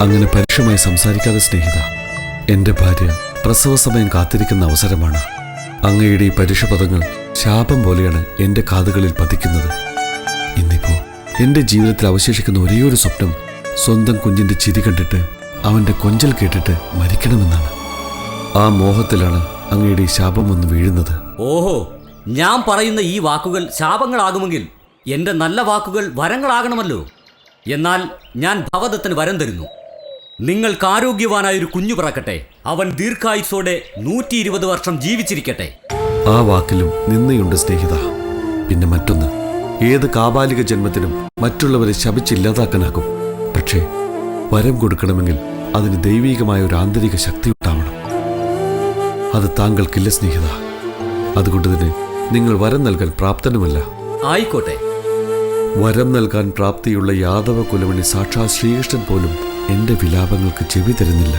അങ്ങനെ പരുഷമായി സംസാരിക്കാതെ സ്നേഹിത എന്റെ ഭാര്യ പ്രസവ സമയം കാത്തിരിക്കുന്ന അവസരമാണ്. അങ്ങയുടെ ഈ പരുഷ പദങ്ങൾ ശാപം പോലെയാണ് എന്റെ കാതുകളിൽ പതിക്കുന്നത്. ഇന്നിപ്പോ എന്റെ ജീവിതത്തിൽ അവശേഷിക്കുന്ന ഒരേയൊരു സ്വപ്നം സ്വന്തം കുഞ്ഞിന്റെ ചിരി കണ്ടിട്ട് അവന്റെ കൊഞ്ചൽ കേട്ടിട്ട് മരിക്കണമെന്നാണ്. ആ മോഹത്തിലാണ് അങ്ങയുടെ ഈ ശാപം ഒന്ന് വീഴുന്നത്. ഓഹോ ഞാൻ പറയുന്ന ഈ വാക്കുകൾ ശാപങ്ങളാകുമെങ്കിൽ എന്റെ നല്ല വാക്കുകൾ വരങ്ങളാകണമല്ലോ. എന്നാൽ ഞാൻ ഭവദത്തിന് വരം തരുന്നു. നിങ്ങൾക്ക് ആരോഗ്യവാനായ ഒരു കുഞ്ഞു പിറക്കട്ടെ. അവൻ ദീർഘായുസോടെ നൂറ്റി ഇരുപത് വർഷം ജീവിച്ചിരിക്കട്ടെ. ആ വാക്കിലും നിന്നയുണ്ട് സ്നേഹിത. പിന്നെ മറ്റൊന്ന് ഏത് കാബാലിക ജന്മത്തിനും മറ്റുള്ളവരെ ശപിച്ചില്ലാതാക്കാനാകും. പക്ഷേ വരം കൊടുക്കണമെങ്കിൽ അതിന് ദൈവീകമായ ഒരു ആന്തരിക ശക്തി ഉണ്ടാവണം. അത് താങ്കൾക്കില്ല സ്നേഹിത. അതുകൊണ്ട് തന്നെ നിങ്ങൾ വരം നൽകാൻ പ്രാപ്തനുമല്ല. ആയിക്കോട്ടെ. വരം നൽകാൻ പ്രാപ്തിയുള്ള യാദവ കുലമണി സാക്ഷാത് ശ്രീകൃഷ്ണൻ പോലും എന്റെ വിലാപങ്ങൾക്ക് ചെവി തരുന്നില്ല.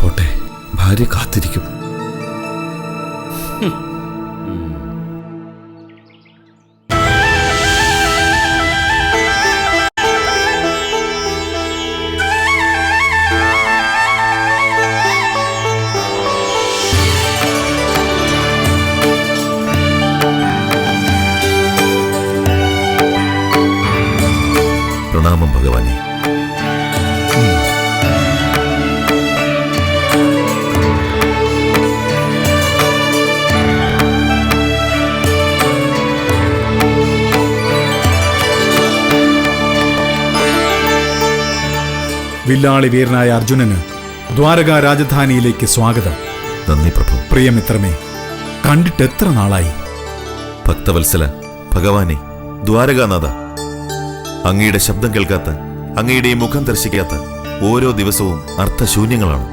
പോട്ടെ ഭാര്യ കാത്തിരിക്കും. വില്ലാളി വീരനായ അർജുനന് ദ്വാരക രാജധാനിയിലേക്ക് സ്വാഗതം. നന്ദി പ്രഭു. പ്രിയമിത്രമേ കണ്ടിട്ട് എത്ര നാളായി? ഭക്തവത്സല ഭഗവാനെ ദ്വാരകാനാഥ. അങ്ങയുടെ ശബ്ദം കേൾക്കാത്ത അങ്ങയുടെ മുഖം ദർശിക്കാത്ത ഓരോ ദിവസവും അർത്ഥശൂന്യങ്ങളാണ്.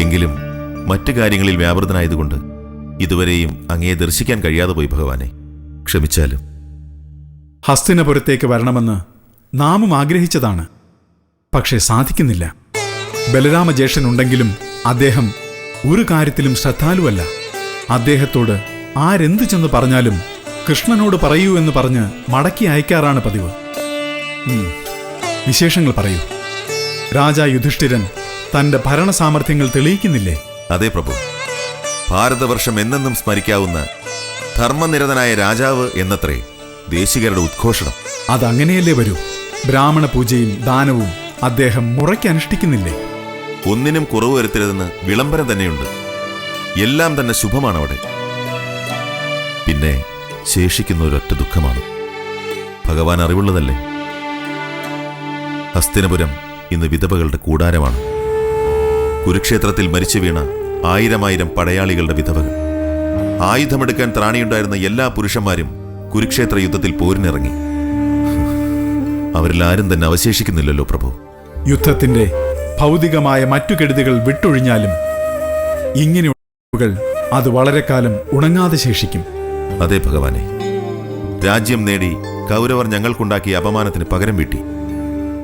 എങ്കിലും മറ്റു കാര്യങ്ങളിൽ വ്യാപൃതനായതുകൊണ്ട് ഇതുവരെയും അങ്ങയെ ദർശിക്കാൻ കഴിയാതെ പോയി ഭഗവാനെ. ക്ഷമിച്ചാലും. ഹസ്തിനപുരത്തേക്ക് വരണമെന്ന് നാമും ആഗ്രഹിച്ചതാണ്. പക്ഷേ സാധിക്കുന്നില്ല. ബലരാമ ഉണ്ടെങ്കിലും അദ്ദേഹം ഒരു കാര്യത്തിലും ശ്രദ്ധാലുവല്ല. അദ്ദേഹത്തോട് ആരെന്ത് ചെന്ന് പറഞ്ഞാലും കൃഷ്ണനോട് പറയൂ എന്ന് പറഞ്ഞ് മടക്കി അയക്കാറാണ് പതിവ്. വിശേഷങ്ങൾ പറയൂ. രാജാ യുധിഷ്ഠിരൻ തന്റെ ഭരണസാമർഥ്യങ്ങൾ തെളിയിക്കുന്നില്ലേ? അതെ പ്രഭു. ഭാരതവർഷം എന്നെന്നും സ്മരിക്കാവുന്ന ധർമ്മനിരതനായ രാജാവ് എന്നത്രേ ദേശികരുടെ ഉദ്ഘോഷണം. അതങ്ങനെയല്ലേ വരൂ. ബ്രാഹ്മണ പൂജയും ദാനവും അദ്ദേഹം മുറയ്ക്ക് അനുഷ്ഠിക്കുന്നില്ലേ? ഒന്നിനും കുറവ് വരുത്തരുതെന്ന് വിളംബരം തന്നെയുണ്ട്. എല്ലാം തന്നെ ശുഭമാണ് അവിടെ പിന്നെ ശേഷിക്കുന്ന ഒരൊറ്റ ദുഃഖമാണ്. ഭഗവാൻ അറിവുള്ളതല്ലേ? ഹസ്തിനപുരം ഇന്ന് വിധവകളുടെ കൂടാരമാണ്. കുരുക്ഷേത്രത്തിൽ മരിച്ചു വീണ ആയിരമായിരം പടയാളികളുടെ വിധവകൾ. ആയുധമെടുക്കാൻ ത്രാണിയുണ്ടായിരുന്ന എല്ലാ പുരുഷന്മാരും കുരുക്ഷേത്ര യുദ്ധത്തിൽ പോരിനിറങ്ങി. അവരിൽ ആരും തന്നെ അവശേഷിക്കുന്നില്ലല്ലോ പ്രഭു. യുദ്ധത്തിന്റെ ഭൗതികമായ മറ്റു കെടുതികൾ വിട്ടൊഴിഞ്ഞാലും ഇങ്ങനെയുള്ള അത് വളരെ കാലം ഉണങ്ങാതെ ശേഷിക്കും. അതെ ഭഗവാനെ. രാജ്യം നേടി കൗരവർ ഞങ്ങൾക്കുണ്ടാക്കിയ അപമാനത്തിന് പകരം വീട്ടി.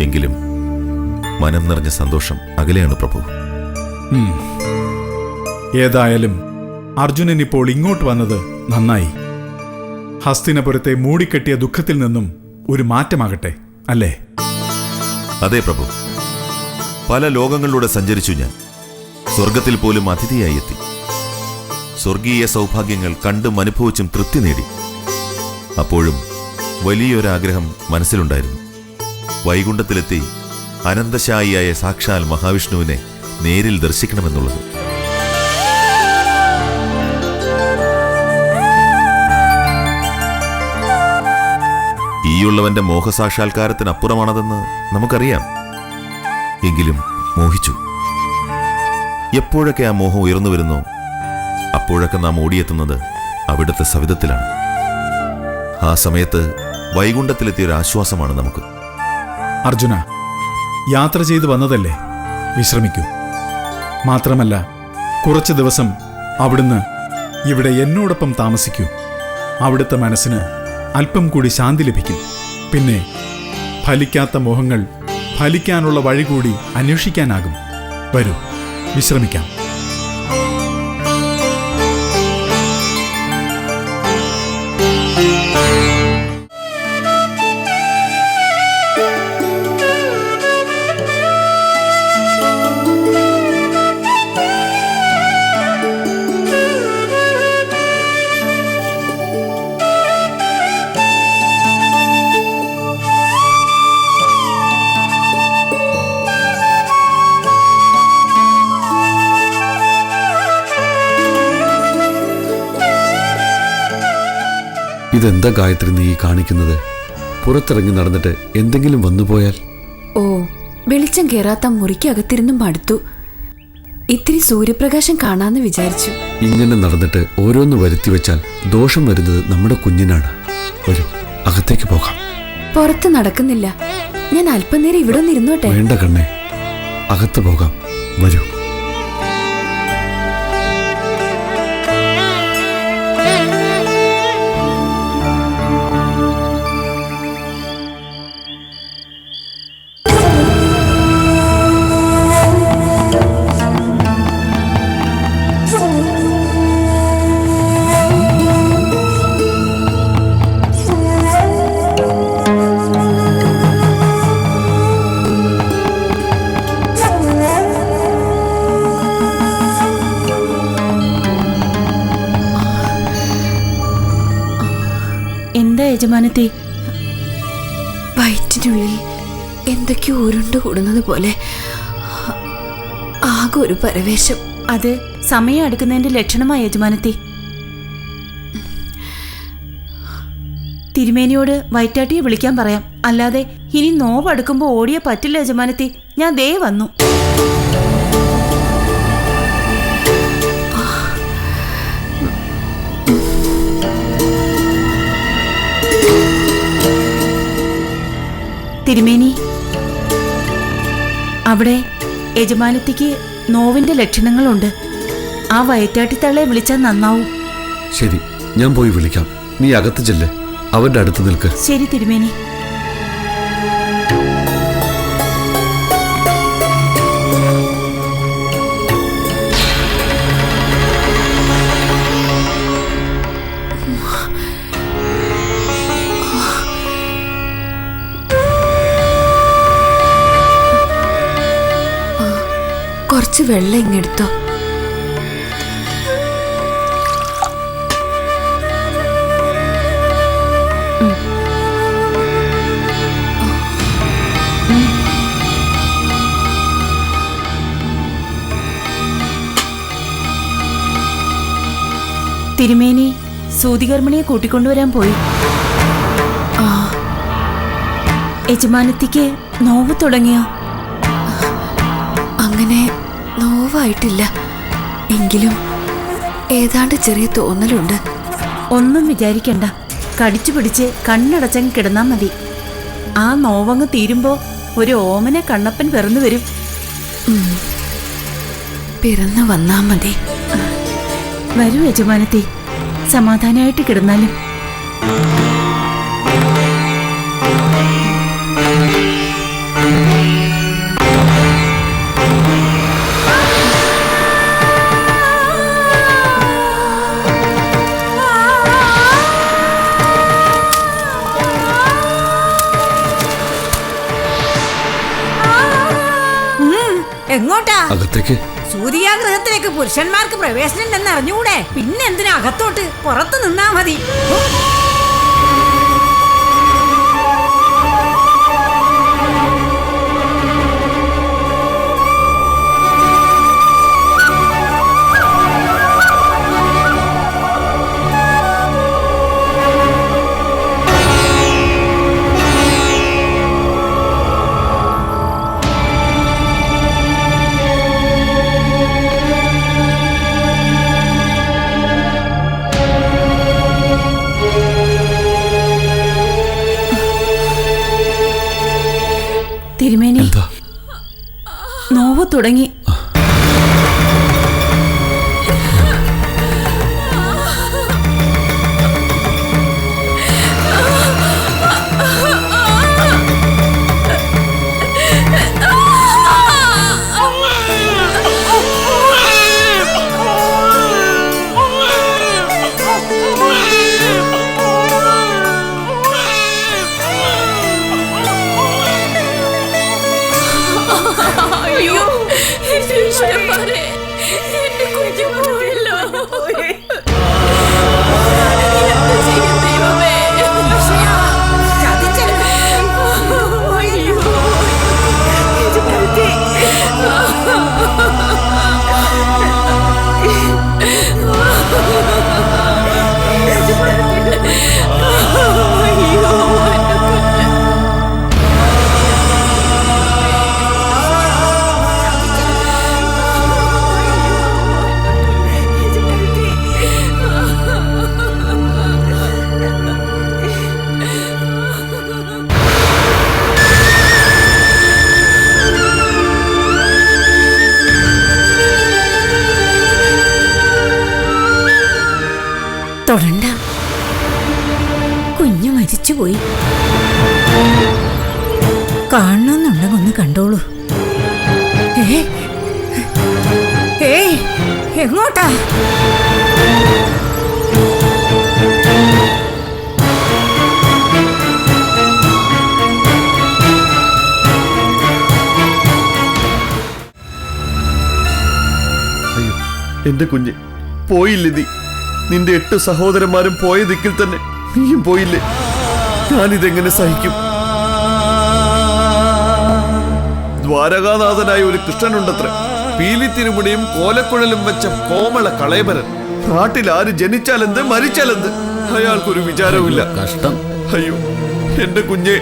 എങ്കിലും മനം നിറഞ്ഞ സന്തോഷം അകലെയാണ് പ്രഭു. ഏതായാലും അർജുനൻ ഇപ്പോൾ ഇങ്ങോട്ട് വന്നത് നന്നായി. ഹസ്തിനപുരത്തെ മൂടിക്കെട്ടിയ ദുഃഖത്തിൽ നിന്നും ഒരു മാറ്റമാകട്ടെ അല്ലേ? അതെ പ്രഭു. പല ലോകങ്ങളിലൂടെ സഞ്ചരിച്ചു ഞാൻ. സ്വർഗത്തിൽ പോലും അതിഥിയായി എത്തി. സ്വർഗീയ സൗഭാഗ്യങ്ങൾ കണ്ടും അനുഭവിച്ചും തൃപ്തി നേടി. അപ്പോഴും വലിയൊരാഗ്രഹം മനസ്സിലുണ്ടായിരുന്നു. വൈകുണ്ഠത്തിലെത്തി അനന്തശായിയായ സാക്ഷാൽ മഹാവിഷ്ണുവിനെ നേരിൽ ദർശിക്കണമെന്നുള്ളത്. ഈയുള്ളവന്റെ മോഹസാക്ഷാത്കാരത്തിനപ്പുറമാണതെന്ന് നമുക്കറിയാം. എങ്കിലും മോഹിച്ചു. എപ്പോഴൊക്കെ ആ മോഹം ഉയർന്നു വരുന്നോ അപ്പോഴൊക്കെ നാം ഓടിയെത്തുന്നത് അവിടുത്തെ സവിധത്തിലാണ്. ആ സമയത്ത് വൈകുണ്ഠത്തിലെത്തിയ ഒരു ആശ്വാസമാണ് നമുക്ക്. അർജുന യാത്ര ചെയ്ത് വന്നതല്ലേ? വിശ്രമിക്കൂ. മാത്രമല്ല കുറച്ച് ദിവസം അവിടുന്ന് ഇവിടെ എന്നോടൊപ്പം താമസിക്കൂ. അവിടുത്തെ മനസ്സിന് അല്പം കൂടി ശാന്തി ലഭിക്കും. പിന്നെ ഫലിക്കാത്ത മോഹങ്ങൾ ഫലിക്കാനുള്ള വഴി കൂടി അന്വേഷിക്കാനാകും. വരൂ വിശ്രമിക്കാം. ഇതെന്താ ഗായത്രി നീ കാണിക്കുന്നത്? പുറത്തിറങ്ങി നടന്നിട്ട് എന്തെങ്കിലും വന്നു പോയാൽ? ഓ വെളിച്ചം കേറാത്ത മുറിക്കകത്തിരുന്നും മടുത്തു. ഇത്തിരി സൂര്യപ്രകാശം കാണാന്ന് വിചാരിച്ചു. ഇങ്ങനെ നടന്നിട്ട് ഓരോന്ന് വരുത്തി വെച്ചാൽ ദോഷം വരുന്നത് നമ്മുടെ കുഞ്ഞിനാണ്. വരൂ അകത്തേക്ക് പോകാം. പുറത്ത് നടക്കുന്നില്ല. ഞാൻ അല്പനേരം ഇവിടെ ഒന്ന് ഇരുന്നോട്ടെ? വേണ്ട കണ്ണേ അകത്ത് പോകാം. വരൂ. വയറ്റിനുള്ളിൽ എന്തൊക്കെയോ ഉരുണ്ടു കൂടുന്നത് പോലെ. ആകെ ഒരു പരവേശം. അത് സമയം അടുക്കുന്നതിന്റെ ലക്ഷണമായ യജമാനത്തെ. തിരുമേനിയോട് വൈറ്റാട്ടിയെ വിളിക്കാൻ പറയാം. അല്ലാതെ ഇനി നോവ് അടുക്കുമ്പോൾ ഓടിയ പറ്റില്ല യജമാനത്തി. ഞാൻ ദേ വന്നു. തിരുമേനി. അവിടെ യജമാനത്തിക്ക് നോവിന്റെ ലക്ഷണങ്ങളുണ്ട്. ആ വയറ്റാട്ടിത്തള്ളെ വിളിച്ചാൽ നന്നാവും. ശരി ഞാൻ പോയി വിളിക്കാം. നീ അകത്ത് ചെല്ല്. അവന്റെ അടുത്ത് നിൽക്ക്. ശരി തിരുമേനി. കുറച്ച് വെള്ളം ഇങ്ങെടുത്തോ. തിരുമേനി സൂതികർമ്മിണിയെ കൂട്ടിക്കൊണ്ടുവരാൻ പോയി. യജമാനത്തിക്ക് നോവ് തുടങ്ങിയോ? നോവായിട്ടില്ല എങ്കിലും ഏതാണ്ട് ചെറിയ തോന്നലുണ്ട്. ഒന്നും വിചാരിക്കണ്ട. കടിച്ചു പിടിച്ച് കണ്ണടച്ചങ്ങ് കിടന്നാ മതി. ആ നോവങ്ങ് തീരുമ്പോ ഒരു ഓമനെ കണ്ണപ്പൻ പിറന്നു വരും. പിറന്നു വന്നാ മതി. വരൂ യജമാനത്തെ. സമാധാനമായിട്ട് കിടന്നാലും. എങ്ങോട്ടാ? അകത്തേക്ക്. സൂര്യാഗ്രഹത്തിലേക്ക് പുരുഷന്മാർക്ക് പ്രവേശനം ഉണ്ടെന്ന് അറിഞ്ഞുകൂടെ പിന്നെ എന്തിനാ അകത്തോട്ട്? പുറത്തു നിന്നാ മതി. തുടങ്ങി മരിച്ചുപോയി കാണണമെന്നുണ്ടെങ്കിൽ ഒന്ന് കണ്ടോളൂ. എങ്ങോട്ടാ? എന്റെ കുഞ്ഞ് പോയില്ലേ നീ? നിന്റെ എട്ട് സഹോദരന്മാരും പോയ ദിക്കിൽ തന്നെ. നീയും പോയില്ലേ? ഞാനിതെങ്ങനെ സഹിക്കും? ദ്വാരകാനാഥനായ ഒരു കൃഷ്ണനുണ്ടത്രേ. പീലിത്തിരുമുടിയും കോലക്കുഴലും വെച്ച കോമള കളയപരൻ നാട്ടിൽ ആര് ജനിച്ചാലെന്ത് മരിച്ചാലെന്ത്? അയാൾക്കൊരു വിചാരവുമില്ല. കഷ്ടം. അയ്യോ എന്റെ കുഞ്ഞെ.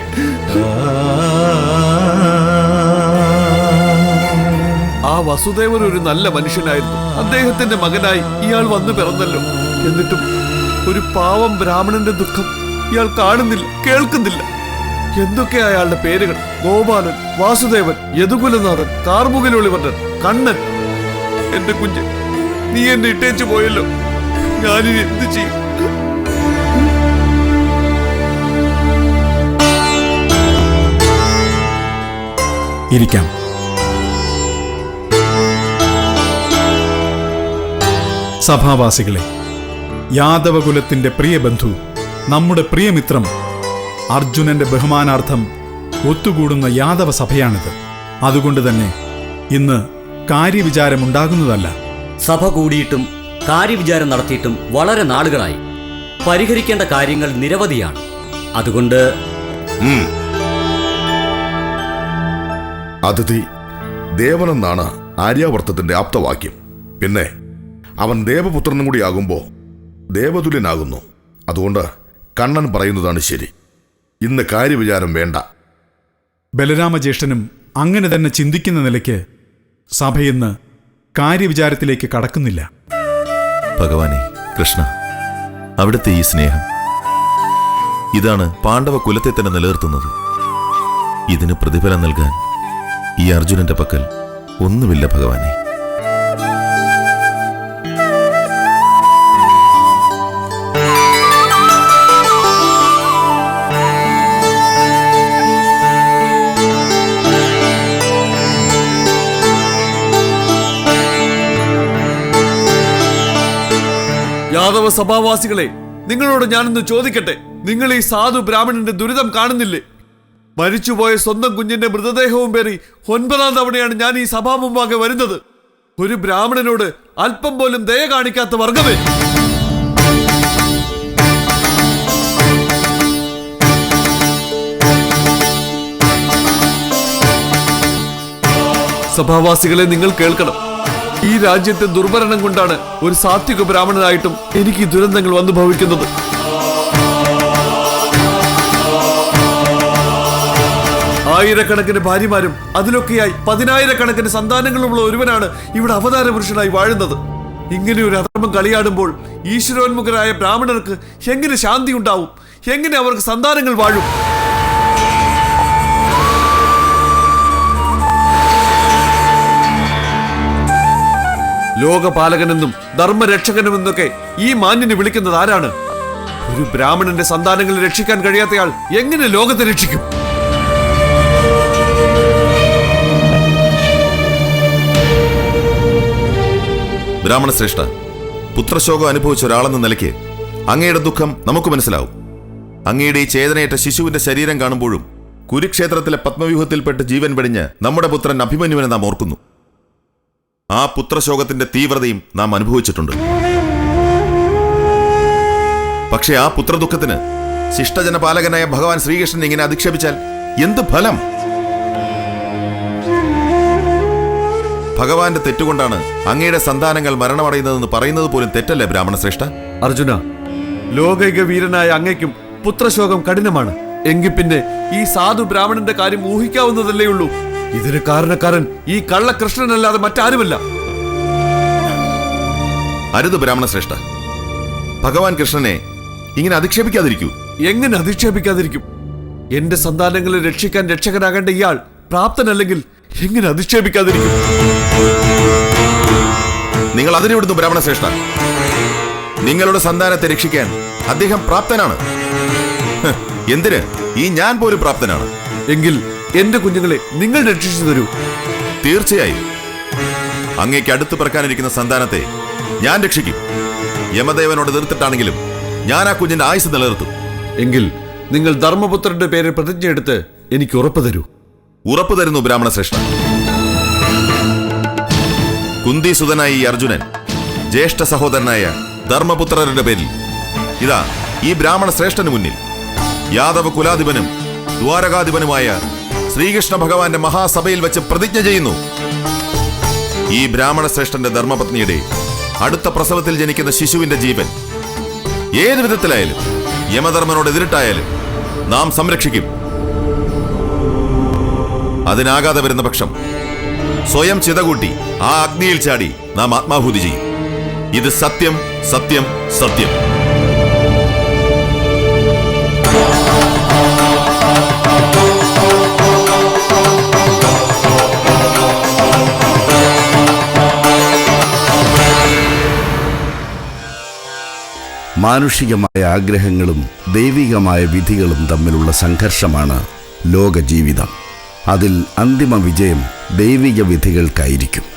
ആ വസുദേവൻ ഒരു നല്ല മനുഷ്യനായിരുന്നു. അദ്ദേഹത്തിന്റെ മകനായി ഇയാൾ വന്നു പിറന്നല്ലോ. എന്നിട്ടും ഒരു പാവം ബ്രാഹ്മണന്റെ ദുഃഖം ഇയാൾ കാണുന്നില്ല കേൾക്കുന്നില്ല. എന്തൊക്കെ അയാളുടെ പേരുകൾ? ഗോപാലൻ വാസുദേവൻ യദുകുലനാഥൻ കാർമുകിലൊളിവർണൻ കണ്ണൻ. എന്റെ കുഞ്ഞ് നീ എന്നെ ഇട്ടേച്ചു പോയല്ലോ. ഞാനിനി എന്ത് ചെയ്യും? ഇരിക്കാം. സഭാവാസികളെ യാദവകുലത്തിന്റെ പ്രിയ ബന്ധു നമ്മുടെ പ്രിയമിത്രം അർജുനന്റെ ബഹുമാനാർത്ഥം ഒത്തുകൂടുന്ന യാദവ സഭയാണിത്. അതുകൊണ്ട് തന്നെ ഇന്ന് കാര്യവിചാരമുണ്ടാകുന്നതല്ല സഭ കൂടിയിട്ടും കാര്യവിചാരം നടത്തിയിട്ടും വളരെ നാളുകളായി. പരിഹരിക്കേണ്ട കാര്യങ്ങൾ നിരവധിയാണ്. അതുകൊണ്ട് അതിഥി ദേവനെന്നാണ് ആര്യാവർത്തത്തിന്റെ ആപ്തവാക്യം. പിന്നെ അവൻ ദേവപുത്രനും കൂടി ആകുമ്പോ ദേവതുല്യനാകുന്നു. അതുകൊണ്ട് കണ്ണൻ പറയുന്നതാണ് ശരി. ഇന്ന് കാര്യവിചാരം വേണ്ട. ബലരാമജ്യേഷ്ഠനും അങ്ങനെ തന്നെ ചിന്തിക്കുന്ന നിലയ്ക്ക് സഭയിന്ന് കാര്യവിചാരത്തിലേക്ക് കടക്കുന്നില്ല. ഭഗവാനെ കൃഷ്ണ അവിടുത്തെ ഈ സ്നേഹം. ഇതാണ് പാണ്ഡവ കുലത്തെ തന്നെ നിലനിർത്തുന്നത്. ഇതിന് പ്രതിഫലം നൽകാൻ ഈ അർജുനന്റെ പക്കൽ ഒന്നുമില്ല ഭഗവാനെ. യാദവ സഭാവാസികളെ നിങ്ങളോട് ഞാനൊന്ന് ചോദിക്കട്ടെ? നിങ്ങൾ ഈ സാധു ബ്രാഹ്മണന്റെ ദുരിതം കാണുന്നില്ലേ? മരിച്ചുപോയ സ്വന്തം കുഞ്ഞിന്റെ മൃതദേഹവും പേറി ഒൻപതാം തവണയാണ് ഞാൻ ഈ സഭാ മുമ്പാകെ വരുന്നത്. ഒരു ബ്രാഹ്മണനോട് അല്പം പോലും ദയ കാണിക്കാത്ത വർഗമേ. സഭാവാസികളെ നിങ്ങൾ കേൾക്കണം. ഈ രാജ്യത്തെ ദുർഭരണം കൊണ്ടാണ് ഒരു സാത്വിക ബ്രാഹ്മണനായിട്ടും എനിക്ക് ഈ ദുരന്തങ്ങൾ വന്നു ഭവിക്കുന്നത്. ആയിരക്കണക്കിന് ഭാര്യമാരും അതിലൊക്കെയായി പതിനായിരക്കണക്കിന് സന്താനങ്ങളുമുള്ള ഒരുവനാണ് ഇവിടെ അവതാര പുരുഷനായി വാഴുന്നത്. ഇങ്ങനെ ഒരു അധർമ്മം കളിയാടുമ്പോൾ ഈശ്വരോന്മുഖരായ ബ്രാഹ്മണർക്ക് എങ്ങനെ ശാന്തി ഉണ്ടാവും? എങ്ങനെ അവർക്ക് സന്താനങ്ങൾ വാഴും? ലോകപാലകനെന്നും ധർമ്മരക്ഷകനുമെന്നൊക്കെ ഈ മാന്യനെ വിളിക്കുന്നത് ആരാണ്? ഒരു ബ്രാഹ്മണന്റെ സന്താനങ്ങളെ രക്ഷിക്കാൻ കഴിയാത്തയാൾ എങ്ങനെ ലോകത്തെ രക്ഷിക്കും? ബ്രാഹ്മണ ശ്രേഷ്ഠ പുത്രശോകം അനുഭവിച്ച ഒരാളെന്ന നിലയ്ക്ക് അങ്ങയുടെ ദുഃഖം നമുക്ക് മനസ്സിലാവും. അങ്ങയുടെ ഈ ചേതനയേറ്റ ശിശുവിന്റെ ശരീരം കാണുമ്പോഴും കുരുക്ഷേത്രത്തിലെ പത്മവ്യൂഹത്തിൽപ്പെട്ട് ജീവൻ വെടിഞ്ഞ് നമ്മുടെ പുത്രൻ അഭിമന്യുവിനെ നാം ഓർക്കുന്നു. ആ പുത്രശോകത്തിന്റെ തീവ്രതയും നാം അനുഭവിച്ചിട്ടുണ്ട്. പക്ഷേ ആ പുത്രദുഃഖത്തിന് ശിഷ്ടജനപാലകനായ ഭഗവാൻ ശ്രീകൃഷ്ണൻ ഇങ്ങനെ അധിക്ഷേപിച്ചാൽ എന്ത് ഫലം? ഭഗവാന്റെ തെറ്റുകൊണ്ടാണ് അങ്ങയുടെ സന്താനങ്ങൾ മരണമടയുന്നതെന്ന് പറയുന്നത് പോലും തെറ്റല്ലേ ബ്രാഹ്മണ ശ്രേഷ്ഠ? അർജുന ലോകൈക വീരനായ അങ്ങയ്ക്കും പുത്രശോകം കഠിനമാണ്. എങ്കിൽ പിന്നെ ഈ സാധു ബ്രാഹ്മണന്റെ കാര്യം ഊഹിക്കാവുന്നതല്ലേ ഉള്ളൂ. ഇതിന് കാരണക്കാരൻ ഈ കള്ളകൃഷ്ണനല്ലാതെ മറ്റാരുമല്ല. അരുത് ബ്രാഹ്മണ ശ്രേഷ്ഠ. ഭഗവാൻ കൃഷ്ണനെ ഇങ്ങനെ അധിക്ഷേപിക്കാതിരിക്കൂ. എങ്ങനെ അധിക്ഷേപിക്കാതിരിക്കും? എന്റെ സന്താനങ്ങളെ രക്ഷിക്കാൻ രക്ഷകനാകേണ്ട ഇയാൾ പ്രാപ്തനല്ലെങ്കിൽ എങ്ങനെ അധിക്ഷേപിക്കാതിരിക്കും? നിങ്ങൾ അതിനെ വിടുന്നു ബ്രാഹ്മണ ശ്രേഷ്ഠ? നിങ്ങളുടെ സന്താനത്തെ രക്ഷിക്കാൻ അദ്ദേഹം പ്രാപ്തനാണ്. ഹ്, എന്തിന്? ഈ ഞാൻ പോലും പ്രാപ്തനാണ്. എങ്കിൽ എന്റെ കുഞ്ഞുങ്ങളെ നിങ്ങൾ രക്ഷിച്ചു തരൂ. തീർച്ചയായും. അങ്ങേക്ക് അടുത്ത് പിറക്കാനിരിക്കുന്ന സന്താനത്തെ ഞാൻ രക്ഷിക്കും. യമദേവനോട് നിർത്തിട്ടാണെങ്കിലും ഞാൻ ആ കുഞ്ഞിന്റെ ആയുസ് നിലനിർത്തും. എങ്കിൽ നിങ്ങൾ ധർമ്മപുത്രന്റെ പേരിൽ പ്രതിജ്ഞയെടുത്ത് എനിക്ക് ഉറപ്പ് തരൂ. ഉറപ്പ് തരുന്നു ബ്രാഹ്മണ ശ്രേഷ്ഠ കുന്തിസുതനായ ഈ അർജുനൻ ജ്യേഷ്ഠ സഹോദരനായ ധർമ്മപുത്രരുടെ പേരിൽ. ഇതാ ഈ ബ്രാഹ്മണ ശ്രേഷ്ഠന് മുന്നിൽ. യാദവ കുലാധിപനും ദ്വാരകാധിപനുമായ ശ്രീകൃഷ്ണ ഭഗവാന്റെ മഹാസഭയിൽ വെച്ച് പ്രതിജ്ഞ ചെയ്യുന്നു. ഈ ബ്രാഹ്മണ ശ്രേഷ്ഠന്റെ ധർമ്മപത്നിയുടെ അടുത്ത പ്രസവത്തിൽ ജനിക്കുന്ന ശിശുവിന്റെ ജീവൻ. ഏത് വിധത്തിലായാലും യമധർമ്മനോട് എതിരിട്ടായാലും നാം സംരക്ഷിക്കും. അതിനാകാതെ വരുന്ന പക്ഷം സ്വയം ചിതകൂട്ടി ആ അഗ്നിയിൽ ചാടി നാം ആത്മാഹൂതി ചെയ്യും. ഇത് സത്യം സത്യം സത്യം. മാനുഷികമായ ആഗ്രഹങ്ങളും ദൈവികമായ വിധികളും തമ്മിലുള്ള സംഘർഷമാണ് ലോകജീവിതം. അതിൽ അന്തിമ വിജയം ദൈവിക വിധികൾക്കായിരിക്കും.